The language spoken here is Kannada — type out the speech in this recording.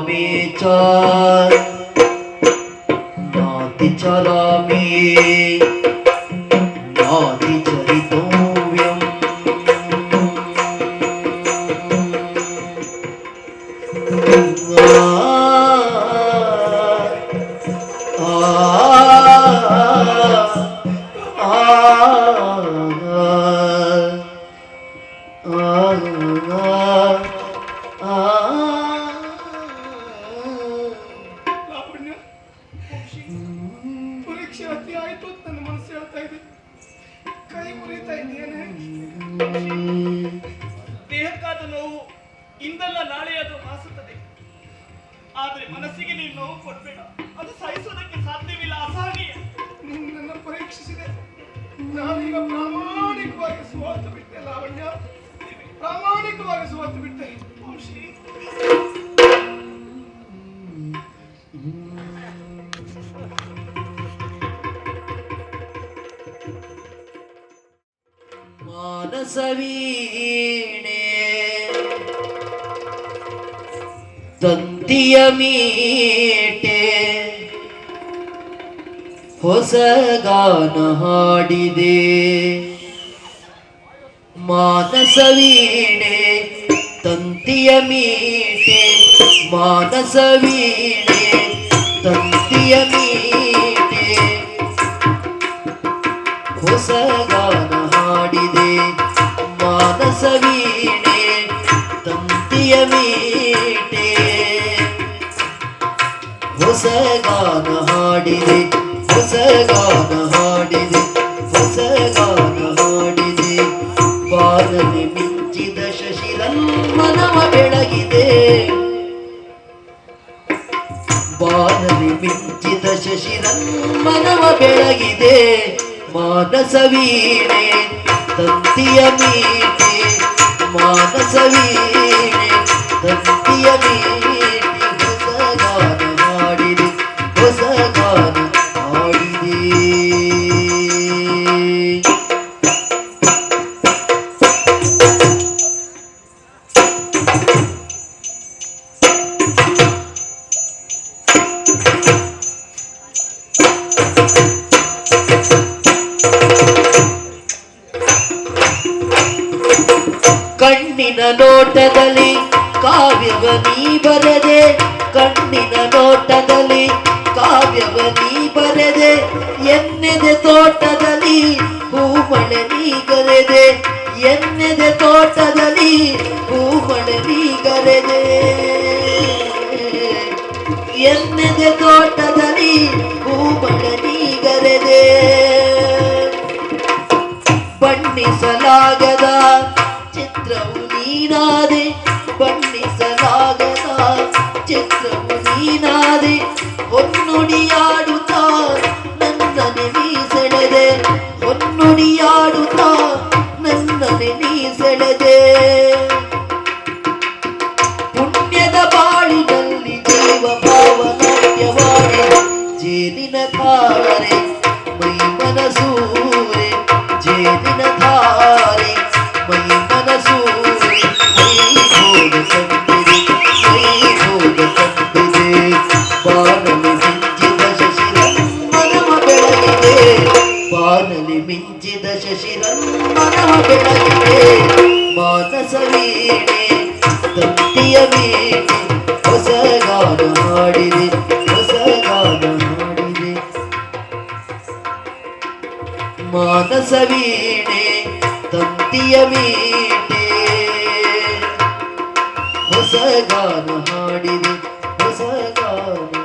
বিচার নদী চরমে নদী চরিতব্যম Oh ಅತಿ ಆಯ್ತು ಅಂತ ನನ್ನ ಮನಸ್ಸು ಹೇಳ್ತಾ ಇದೆ ಕೈ ಮುರಿತಾ ಇದೆಯೇನೆ ದೇಹಕ್ಕಾದ ನೋವು ಇಂದಲ್ಲ ನಾಳೆ ಅದು ಮಾಸುತ್ತದೆ ಆದ್ರೆ ಮನಸ್ಸಿಗೆ ನೀನು ನೋವು ಕೊಡ್ಬೇಡ. ಅದು ಸಹಿಸೋದಕ್ಕೆ ಸಾಧ್ಯವಿಲ್ಲ, ಅಸಹನೀಯ. ನನ್ನ ಪರೀಕ್ಷಿಸಿದೆ. ನಾನೀಗ ಪ್ರಾಮಾಣಿಕವಾಗಿ ಸೋತು ಬಿಟ್ಟೆ, ಲಾವಣ್ಯ. ಪ್ರಾಮಾಣಿಕವಾಗಿ ಸೋತು ಬಿಟ್ಟೆ. ವಂಶಿ ಮಾನಸವೀಣೆ ತಂತಿಯ ಮೀಟೆ. ಹೊಸ ಗಾನ ಹಾಡಿದೆ. ಮಾನಸವೀಣೆ ತಂತಿಯ ಮೀಟೆ. ಮಾನಸವೀಣೆ ತಂತಿಯ ಮೀಟೆ. ಹೊಸ ಗಾನ ಹಾಡಿದೆ. ಹೊಸ ಗಾನ ಹಾಡಿದೆ. ಹೊಸ ಗಾನ ಹಾಡಿದೆ. ಬಾಲನೆ ಮಿಂಚಿದ ಶಶಿರಮ್ಮನವ ಬೆಳಗಿದೆ. ಬಾನಲಿ ಮಿಂಚಿದ ಶಶಿರಮ್ಮನವ ಬೆಳಗಿದೆ. ಮಾನಸ ವೀಣೆ, ತಂತಿಯ ಮೀಟೆ. ಮಾನಸ ವೀಣೆ, ತಂತಿಯ ಮೀಟೆ. ನೋಟದಲ್ಲಿ ಕಾವ್ಯವ ನೀ ಬರೆದೆ, ಕಣ್ಣಿನ ನೋಟದಲ್ಲಿ ಕಾವ್ಯವ ನೀ ಬರೆದೆ, ಎನ್ನೆದೆ ತೋಟದಲ್ಲಿ ಹೂಮಳೆ ನೀ ಕರೆದೆ ಎನ್ನೆದೆ ತೋಟದಲ್ಲಿ ಹೂಮಳೆ ನೀ ಕರೆದೆ ಎನ್ನೆದೆ ತೋಟದಲ್ಲಿ ಹೂಮಳೆ ನೀ ಕರೆದೆ ಬಣ್ಣಿಸಲಾಗದ நீனாதே பன்னிசலாகதா சித்தமு நீனாதே பொன்னுடியாடி ವೀಣೆ ತಂತಿಯ ಮೀಟೆ ಹೊಸಗಾನ ಹಾಡಿದೆ ಹೊಸ ಗಾನ ಹಾಡಿದೆ ವೀಣೆ, ತಂತಿಯ ಮೀಟೆ ಹೊಸ ಹಾಡಿದೆ ಹೊಸ ಗಾನ ಹಾಡಿದೆ